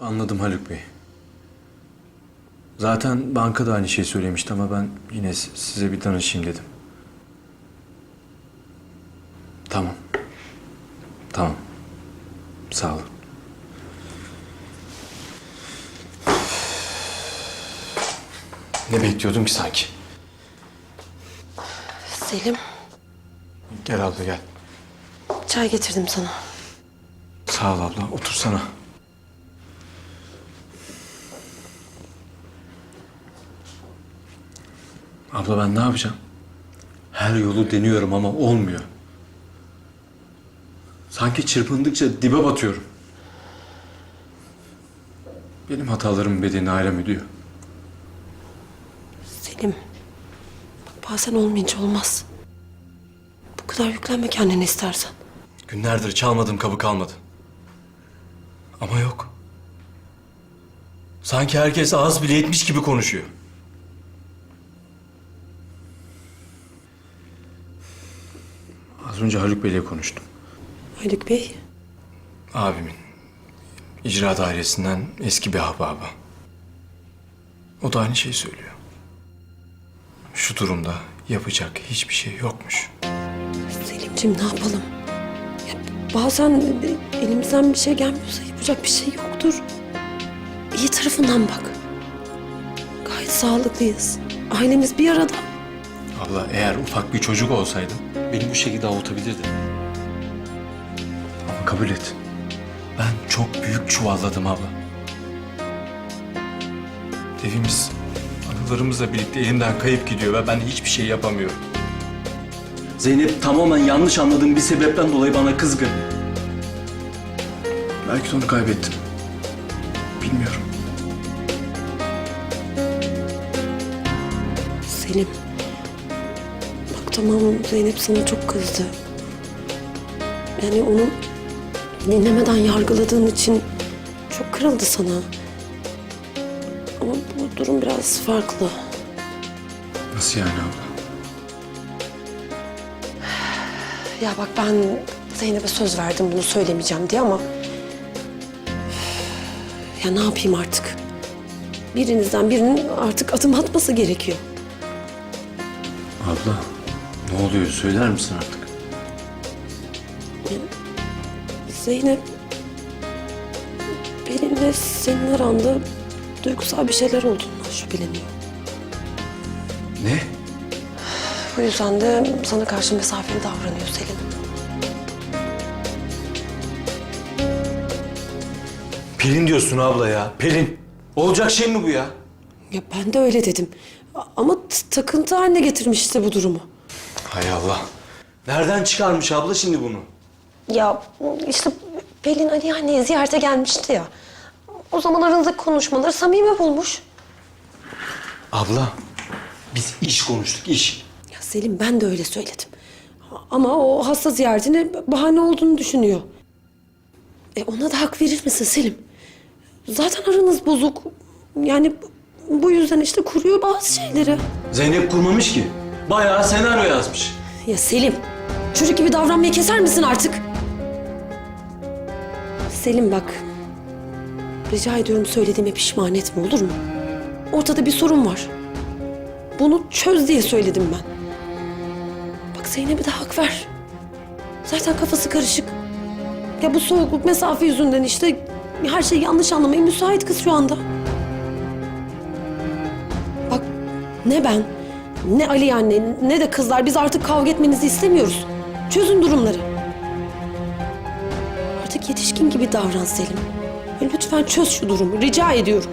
Anladım Haluk Bey. Zaten banka da aynı şeyi söylemişti ama ben yine si- size bir danışayım dedim. Tamam. Tamam. Sağ olun. Ne bekliyordum ki sanki? Selim, Gel abla gel. çay getirdim sana. Sağ ol abla. Otursana. Abla ben ne yapacağım? Her yolu deniyorum ama olmuyor. Sanki çırpındıkça dibe batıyorum. Benim hatalarımın bedelini ailem ödüyor. Selim, bak bazen olmayınca olmaz. Bu kadar yüklenme kendine istersen. Günlerdir çalmadığım kapı kalmadı. Ama yok. Sanki herkes ağız bile etmiş gibi konuşuyor. Az önce Haluk Bey'le konuştum. Haluk Bey, Abimin. icra dairesinden eski bir ahbabı. O da aynı şeyi söylüyor. Şu durumda yapacak hiçbir şey yokmuş. Selimciğim ne yapalım? Ya bazen elimizden bir şey gelmiyorsa yapacak bir şey yoktur. İyi tarafından bak. Gayet sağlıklıyız. Ailemiz bir arada. Abla eğer ufak bir çocuk olsaydım beni bu şekilde avutabilirdin. Ama kabul et. Ben çok büyük çuvalladım abla. Evimiz anılarımızla birlikte elimden kayıp gidiyor ve ben hiçbir şey yapamıyorum. Zeynep tamamen yanlış anladığım bir sebepten dolayı bana kızgın. Belki de onu kaybettim. Bilmiyorum. Selim. Tamam Zeynep sana çok kızdı. Yani onu dinlemeden yargıladığın için çok kırıldı sana. Ama bu durum biraz farklı. Nasıl yani abla? Ya bak ben Zeynep'e söz verdim bunu söylemeyeceğim diye ama... Ya ne yapayım artık? Birinizden birinin artık adım atması gerekiyor. Abla ne oluyor söyler misin artık? Zeynep... Benimle senin aranda duygusal bir şeyler olduğundan şüpheleniyor. Ne? Bu yüzden de sana karşı mesafeli davranıyor Selim. Pelin diyorsun abla ya. Pelin. Olacak şey mi bu ya? Ya ben de öyle dedim. A- Ama t- takıntı haline getirmiş işte bu durumu. Hay Allah. Nereden çıkarmış abla şimdi bunu? Ya işte Pelin Ali anneyi ziyarete gelmişti ya. O zaman aranızdaki konuşmaları samimi bulmuş. Abla biz iş konuştuk iş. Ya Selim ben de öyle söyledim. Ama o hasta ziyaretine bahane olduğunu düşünüyor. E ona da hak verir misin Selim? Zaten aranız bozuk. Yani bu- bu yüzden işte kuruyor bazı şeyleri. Zeynep kurmamış ki. Bayağı senaryo yazmış. Ya Selim, çocuk gibi davranmayı keser misin artık? Selim bak, rica ediyorum söylediğime pişman etme olur mu? Ortada bir sorun var. Bunu çöz diye söyledim ben. Bak Zeynep'e de hak ver. Zaten kafası karışık. Ya bu soğukluk, mesafe yüzünden işte her şeyi yanlış anlamaya müsait kız şu anda. Bak ne ben, ne Ali anne, ne de kızlar biz artık kavga etmenizi istemiyoruz. Çözün durumları. Artık yetişkin gibi davran Selim. Lütfen çöz şu durumu, rica ediyorum.